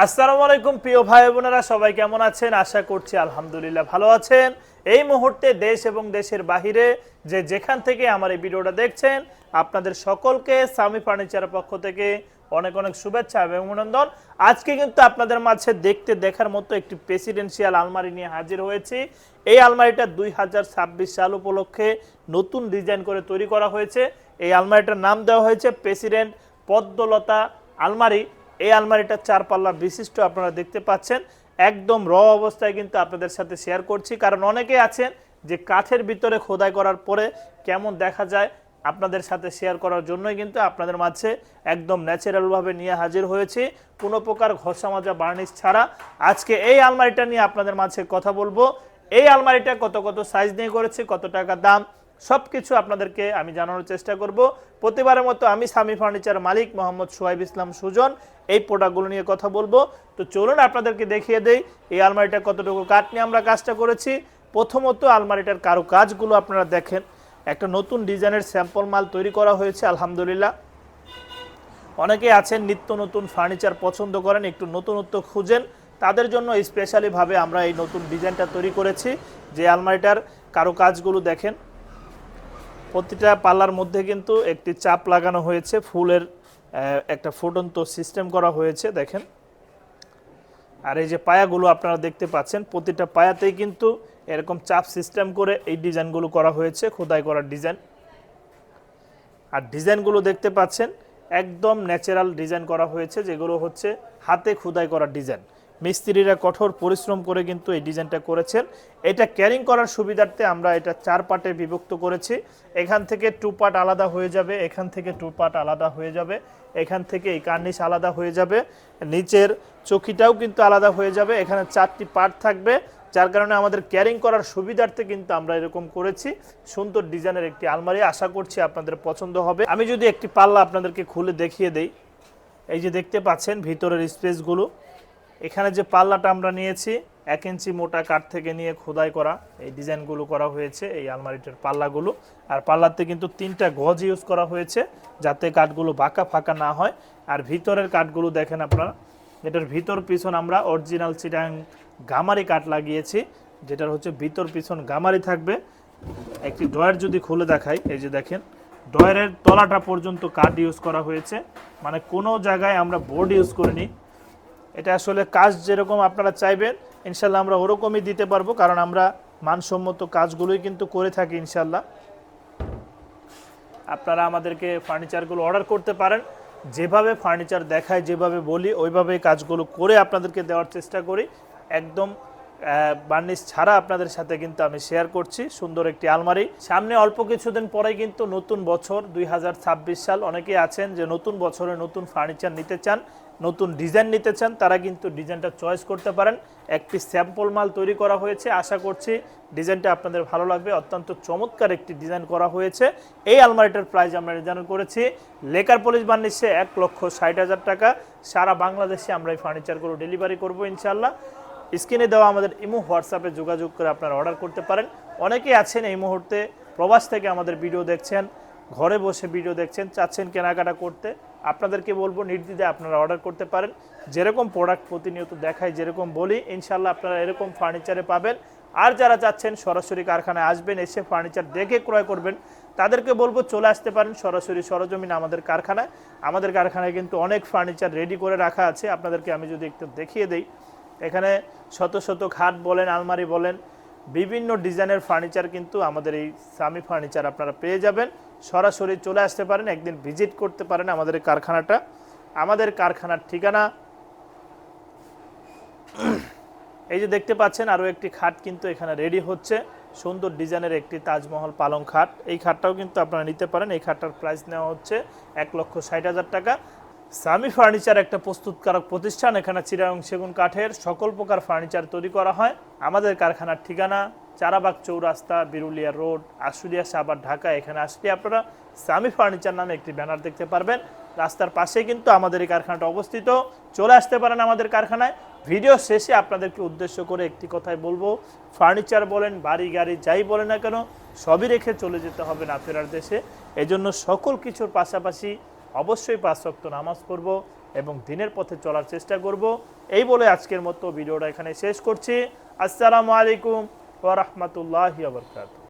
আসসালামু আলাইকুম, প্রিয় ভাই বোনেরা, সবাই কেমন আছেন? আশা করছি আলহামদুলিল্লাহ ভালো আছেন। এই মুহূর্তে দেশ এবং দেশের বাহিরে যে যেখান থেকে আমার এই ভিডিওটা দেখছেন, আপনাদের সকলকে সামি ফার্নিচারের পক্ষ থেকে অনেক অনেক শুভেচ্ছা এবং অভিনন্দন। আজকে কিন্তু আপনাদের মাঝে দেখতে দেখার মতো একটি প্রেসিডেন্সিয়াল আলমারি নিয়ে হাজির হয়েছি। এই আলমারিটা দুই হাজার ছাব্বিশ সাল উপলক্ষে নতুন ডিজাইন করে তৈরি করা হয়েছে। এই আলমারিটার নাম দেওয়া হয়েছে প্রেসিডেন্ট পদ্মলতা আলমারি। এই আলমারিটা চার পাল্লা বিশিষ্ট আপনারা দেখতে পাচ্ছেন। একদম র অবস্থায় কিন্তু আপনাদের সাথে শেয়ার করছি। কারণ অনেকে আছেন যে কাঠের ভিতরে খোদাই করার পরে কেমন দেখা যায় আপনাদের সাথে শেয়ার করার জন্যই কিন্তু আপনাদের মাঝে একদম ন্যাচারালভাবে নিয়ে হাজির হয়েছি। কোনো প্রকার ঘষা মাজা বার্নিশ ছাড়া। আজকে এই আলমারিটা নিয়ে আপনাদের মাঝে কথা বলব। এই আলমারিটা কত কত সাইজ নিয়ে করেছি, কত টাকা দাম সব কিছু আপনাদেরকে আমি জানানোর চেষ্টা করব। প্রতিবারের মতো আমি সামি ফার্নিচার মালিক মোহাম্মদ সোহাইব ইসলাম সুজন, এই প্রোডাক্টগুলো নিয়ে কথা বলব। তো চলুন আপনাদেরকে দেখিয়ে দেই, এই আলমারিটা কতটুকু কাঠ নিয়ে আমরা কাজটা করেছি। প্রথমত আলমারিটার কারও কাজগুলো আপনারা দেখেন। একটা নতুন ডিজাইনের স্যাম্পল মাল তৈরি করা হয়েছে, আলহামদুলিল্লাহ। অনেকে আছেন নিত্য নতুন ফার্নিচার পছন্দ করেন, একটু নতুনত্ব খুঁজেন। তাদের জন্য স্পেশালিভাবে আমরা এই নতুন ডিজাইনটা তৈরি করেছি। যে আলমারিটার কারও কাজগুলো দেখেন প্রতিটা পাল্লার মধ্যে কিন্তু একটি চাপ লাগানো হয়েছে, ফুলের একটা ফুটন্ত সিস্টেম করা হয়েছে, দেখেন। আর এই যে পায়াগুলো আপনারা দেখতে পাচ্ছেন, প্রতিটা পায়াতেই কিন্তু এরকম চাপ সিস্টেম করে এই ডিজাইনগুলো করা হয়েছে, খোদাই করার ডিজাইন। আর ডিজাইনগুলো দেখতে পাচ্ছেন, একদম ন্যাচারাল ডিজাইন করা হয়েছে, যেগুলো হচ্ছে হাতে খোদাই করা ডিজাইন। মিস্ত্রিরা কঠোর পরিশ্রম করে কিন্তু এই ডিজাইনটা করেছেন। এটা ক্যারিং করার সুবিধার্থে আমরা এটা চার পার্টে বিভক্ত করেছি। এখান থেকে টু পার্ট আলাদা হয়ে যাবে, এখান থেকে টু পার্ট আলাদা হয়ে যাবে, এখান থেকে এই কার্নিশ আলাদা হয়ে যাবে, নিচের চকিটাও কিন্তু আলাদা হয়ে যাবে, এখানে চারটি পার্ট থাকবে, যার কারণে আমাদের ক্যারিং করার সুবিধার্থে কিন্তু আমরা এরকম করেছি। সুন্দর ডিজাইনের একটি আলমারি, আশা করছি আপনাদের পছন্দ হবে। আমি যদি একটি পাল্লা আপনাদেরকে খুলে দেখিয়ে দেই, এই যে দেখতে পাচ্ছেন ভিতরের স্পেসগুলো এখানে যে পাল্লাটা আমরা নিয়েছি, এক ইঞ্চি মোটা কাঠ থেকে নিয়ে খোদাই করা, এই ডিজাইনগুলো করা হয়েছে, এই আলমারিটার পাল্লাগুলো। আর পাল্লাতে কিন্তু তিনটা গজ ইউজ করা হয়েছে, যাতে কাঠগুলো বাঁকা ফাঁকা না হয়। আর ভিতরের কাঠগুলো দেখেন আপনারা, এটার ভিতর পিছন আমরা অরিজিনাল চিটাং গামারি কাঠ লাগিয়েছি, যেটার হচ্ছে ভিতর পিছন গামারি থাকবে। একটি ড্রয়ার যদি খুলে দেখাই, এই যে দেখেন, ড্রয়ারের তলাটা পর্যন্ত কাঠ ইউজ করা হয়েছে। মানে কোনো জায়গায় আমরা বোর্ড ইউজ করিনি এটা আসলে কাজ যেরকম আপনারা চাইবেন, ইনশাল্লাহ আমরা ওরকমই দিতে পারব, কারণ আমরা মানসম্মত কাজগুলোই কিন্তু করে থাকি, ইনশাল্লাহ। আপনারা আমাদেরকে ফার্নিচারগুলো অর্ডার করতে পারেন। যেভাবে ফার্নিচার দেখায়, যেভাবে বলি ওইভাবে কাজগুলো করে আপনাদেরকে দেওয়ার চেষ্টা করি। একদম বার্নিশ ছাড়া আপনাদের সাথে কিন্তু আমি শেয়ার করছি। সুন্দর একটি আলমারি। সামনে অল্প কিছুদিন পরেই কিন্তু নতুন বছর, দুই হাজার ছাব্বিশ সাল। অনেকেই আছেন যে নতুন বছরে নতুন ফার্নিচার নিতে চান, নতুন ডিজাইন নিতে চান, তারা কিন্তু ডিজাইনটা চয়েস করতে পারেন। একটি স্যাম্পল মাল তৈরি করা হয়েছে। আশা করছি ডিজাইনটা আপনাদের ভালো লাগবে। অত্যন্ত চমৎকার একটি ডিজাইন করা হয়েছে। এই আলমারিটার প্রাইস আমরা নির্ধারণ করেছি লেকার পলিশ বার্নিশে এক লক্ষ ষাট হাজার টাকা। সারা বাংলাদেশে আমরা এই ফার্নিচারগুলো ডেলিভারি করব ইনশাল্লাহ স্ক্রিনে দেওয়া আমাদের ইমো, হোয়াটসঅ্যাপে যোগাযোগ করে আপনারা অর্ডার করতে পারেন। অনেকেই আছেন এই মুহূর্তে প্রবাস থেকে আমাদের ভিডিও দেখছেন, ঘরে বসে ভিডিও দেখছেন, চাচ্ছেন কেনাকাটা করতে। আপনাদেরকে বলব নির্দ্বিধে আপনারা অর্ডার করতে পারেন। যেরকম প্রোডাক্ট প্রতিনিয়ত দেখায় যেরকম বলি ইনশাল্লাহ আপনারা এরকম ফার্নিচারে পাবেন। আর যারা চাচ্ছেন সরাসরি কারখানায় আসবেন, এসে ফার্নিচার দেখে ক্রয় করবেন, তাদেরকে বলব, চলে আসতে পারেন সরাসরি সরজমিন আমাদের কারখানায়। আমাদের কারখানায় কিন্তু অনেক ফার্নিচার রেডি করে রাখা আছে। আপনাদেরকে আমি যদি একটু দেখিয়ে দেই। এখানে শত শত খাট বলেন, আলমারি বলেন, বিভিন্ন ডিজাইনের ফার্নিচার কিন্তু আমাদের এই সামি ফার্নিচার আপনারা পেয়ে যাবেন। সরাসরি চলে আসতে পারেন, একদিন ভিজিট করতে পারেন আমাদের কারখানাটা। আমাদের কারখানার ঠিকানা এই যে দেখতে পাচ্ছেন, আরও একটি খাট কিন্তু এখানে রেডি হচ্ছে। সুন্দর ডিজাইনের একটি তাজমহল পালং খাট। এই খাটটাও কিন্তু আপনারা নিতে পারেন। এই খাটটার প্রাইস নেওয়া হচ্ছে এক লক্ষ ষাট হাজার টাকা। সামি ফার্নিচার একটা প্রস্তুতকারক প্রতিষ্ঠান, এখানে চিরাং সেগুন কাঠের সকল প্রকার ফার্নিচার তৈরি করা হয়। আমাদের কারখানার ঠিকানা চারাবাগ চৌরাস্তা, বিরুলিয়া রোড, আশুলিয়া সাবার ঢাকা। এখানে আসলে আপনারা সামি ফার্নিচার নামে একটি ব্যানার দেখতে পারবেন। রাস্তার পাশে কিন্তু আমাদের এই কারখানাটা অবস্থিত। চলে আসতে পারেন আমাদের কারখানায়। ভিডিও শেষে আপনাদেরকে উদ্দেশ্য করে একটি কথাই বলব। ফার্নিচার বলেন, বাড়ি, গাড়ি, যাই বলেন না কেন, সবই রেখে চলে যেতে হবে না ফেরার দেশে এজন্য সকল কিছুর পাশাপাশি অবশ্যই পাঁচ শক্ত নামাজ পড়ব এবং দিনের পথে চলার চেষ্টা করব। এই বলে আজকের মতো ভিডিওটা এখানে শেষ করছি। আসসালামু আলাইকুম ওয়া রাহমাতুল্লাহি ওয়া বারাকাতুহু।